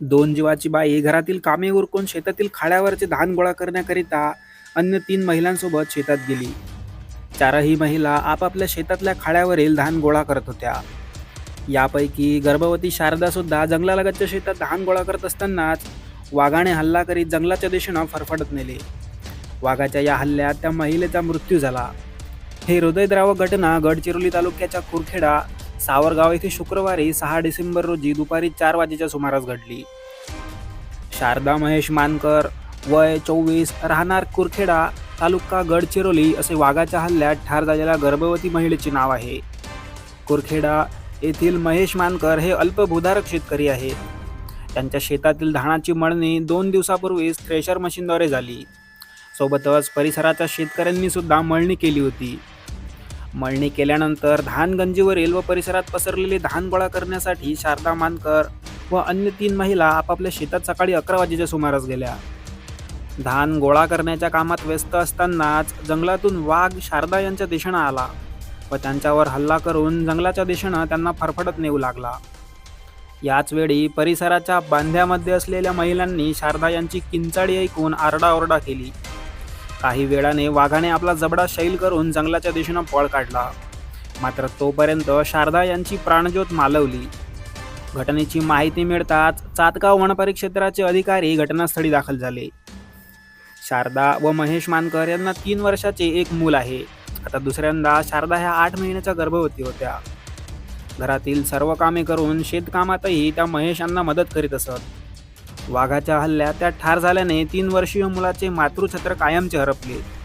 दोन जीवाची बाई घरातील कामे उरकून शेतातील खाड्यावरचे धान गोळा करण्याकरिता अन्य तीन महिलांसोबत शेतात गेली. चारही महिला आपापल्या शेतातल्या खाड्यावरील धान गोळा करत होत्या. यापैकी गर्भवती शारदा सुद्धा जंगलालगतच्या शेतात धान गोळा करत असतानाच वाघाने हल्ला करीत जंगलाच्या दिशेनं फरफडत नेले. वाघाच्या या हल्ल्यात त्या महिलेचा मृत्यू झाला. हे हृदयद्रावक घटना गडचिरोली तालुक्याच्या कुरखेडा सावरगाव येथे शुक्रवारी सहा डिसेंबर रोजी दुपारी चार वाजेच्या सुमारास घडली. शारदा महेश मानकर वय चोवीस राहणार कुरखेडा तालुका गडचिरोली असे वाघाच्या हल्ल्यात ठार झालेल्या गर्भवती महिलेचे नाव आहे. कुरखेडा येथील महेश मानकर हे अल्पभूधारक शेतकरी आहेत. त्यांच्या शेतातील धानाची मळणी दोन दिवसापूर्वीच थ्रेशर मशीनद्वारे झाली. सोबतच परिसराच्या शेतकऱ्यांनी सुद्धा मळणी केली होती. मळणी केल्यानंतर धान गंजीवरील व परिसरात पसरलेले धान गोळा करण्यासाठी शारदा मानकर व अन्य तीन महिला आपापल्या शेतात सकाळी अकरा वाजेच्या सुमारास गेल्या. धान गोळा करण्याच्या कामात व्यस्त असतानाच जंगलातून वाघ शारदा यांच्या दिशेनं आला व त्यांच्यावर हल्ला करून जंगलाच्या दिशेनं त्यांना फरफडत नेऊ लागला. याच वेळी परिसराच्या बांध्यामध्ये असलेल्या महिलांनी शारदा यांची किंचाळी ऐकून आरडाओरडा केली. काही वेळाने वाघाने आपला जबडा शैल करून जंगलाच्या दिशेनं पळ काढला. मात्र तोपर्यंत शारदा यांची प्राणज्योत मालवली. घटनेची माहिती मिळताच चातगाव वनपरिक्षेत्राचे अधिकारी घटनास्थळी दाखल झाले. शारदा व महेश मानकर यांना तीन वर्षाचे एक मूल आहे. आता दुसऱ्यांदा शारदा ह्या आठ महिन्याच्या गर्भवती होत्या. घरातील सर्व कामे करून शेतकामातही त्या महेश यांना मदत करीत असत. वाघाच्या हल्ल्यात त्या ठार झाल्याने तीन वर्षीय मुलाचे मातृछत्र कायमचे हरपले.